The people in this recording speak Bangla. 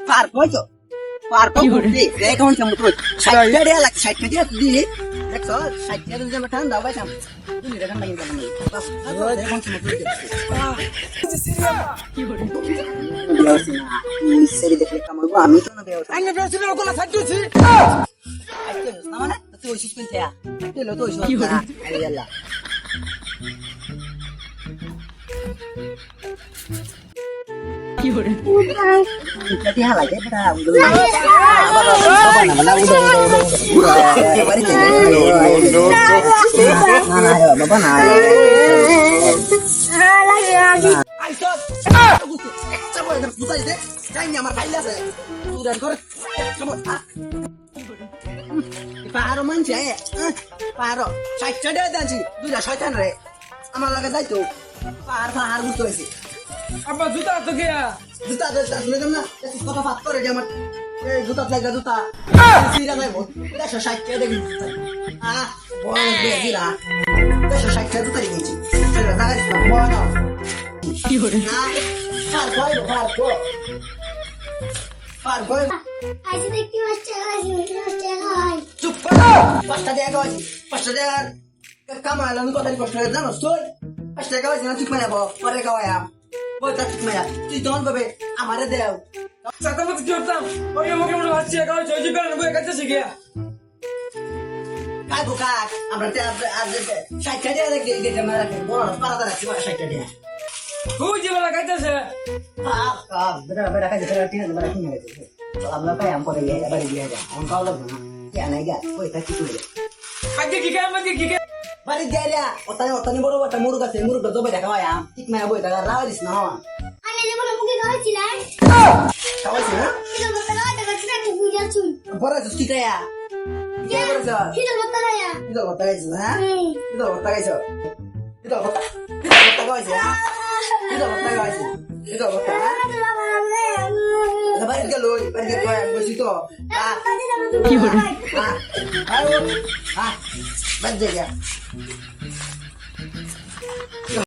পার কইছো পার কই করতে এখন কেমন তো সাইডে রে লাগ সাইডে দিয়ে। দি দেখছ? সাইডে দিয়ে আমরা ঠান্ডা সাম তুমি কিন্তু না এখন কেমন তো সেরি দেখলে আমি তো না মানে তুই ওই সুস্পেন্স তুই তো ওই পাহাড় মানছে পাহাড় সাইডটা দিয়ে দাঁড়ছি দুইটা শয়তান রে আমার লাগে যাইতো পাহাড় পাহাড় বুঝতে হয়েছে আব্বা জুতা তো গিয়া জুতা জুতা শুনে যাম না এসে কথা ফাত করে যে আমার এই জুতা লাগা জুতা সিরা যাইবো দেড়শো ষাট টাকা দেখি আহ বড় বেজিরা দেড়শো ষাট টাকা জুতা কিনছি জায়গা বড় না পার কই পার কই পার কই আইসে দেখতে মাস্টার আইসে দেখতে মাস্টার হয় চুপ পাঁচটা টাকা আছে পাঁচটা টাকা কামাইলাম আমি কথা কষ্ট হয়ে জানো তুই পাঁচটা টাকা আছে না চুপ মারাবো পরে খাওয়াইয়াম বলটা চুপ মারা তুই তখন কবে আমারে দেও মতো কি করতাম? ওই মুখে মনে হচ্ছে কারণ জয়জি বের বই কাছে শিখে কাই বুকাক আমরা তে আজ ষাটটা টাকা দেখে দেখে মারা বড় পারাদা রাখছি ষাটটা টাকা খুব যে বেলা কাপ বেটা বেটা বেটা ঠিক আছে বেটা শুনে গেছে আমরা কাই আম করে গিয়ে বাড়ি গিয়ে যা আমি কাও লাগবে না। কে আনাই গা ওই কি খাই আমাকে কি খাই বাড়ি গিয়ে রে ওতানি ওতানি বড় বড় মুরগ আছে মুরগ তো বেটা খাওয়াই ঠিক মায়া বই টাকা রাওয়া দিস না হওয়া আমি যেমন মুখে গাইছিলাম খাওয়াইছি না? কিন্তু বলতে গাইতে গাইতে নাকি বুঝা চুল পরে কি খায়া কে করেছ কিন্তু বলতে গায়া ইদো কথা গাইছ হ্যাঁ? হুম। ইদো কথা গাইছ ইদো কথা ইদো কথা গাইছ হ্যাঁ? ইদো কথা গাইছ ইদো lagi kau yang Ah, itu. Ah, ah, ayo, ah, berjaga.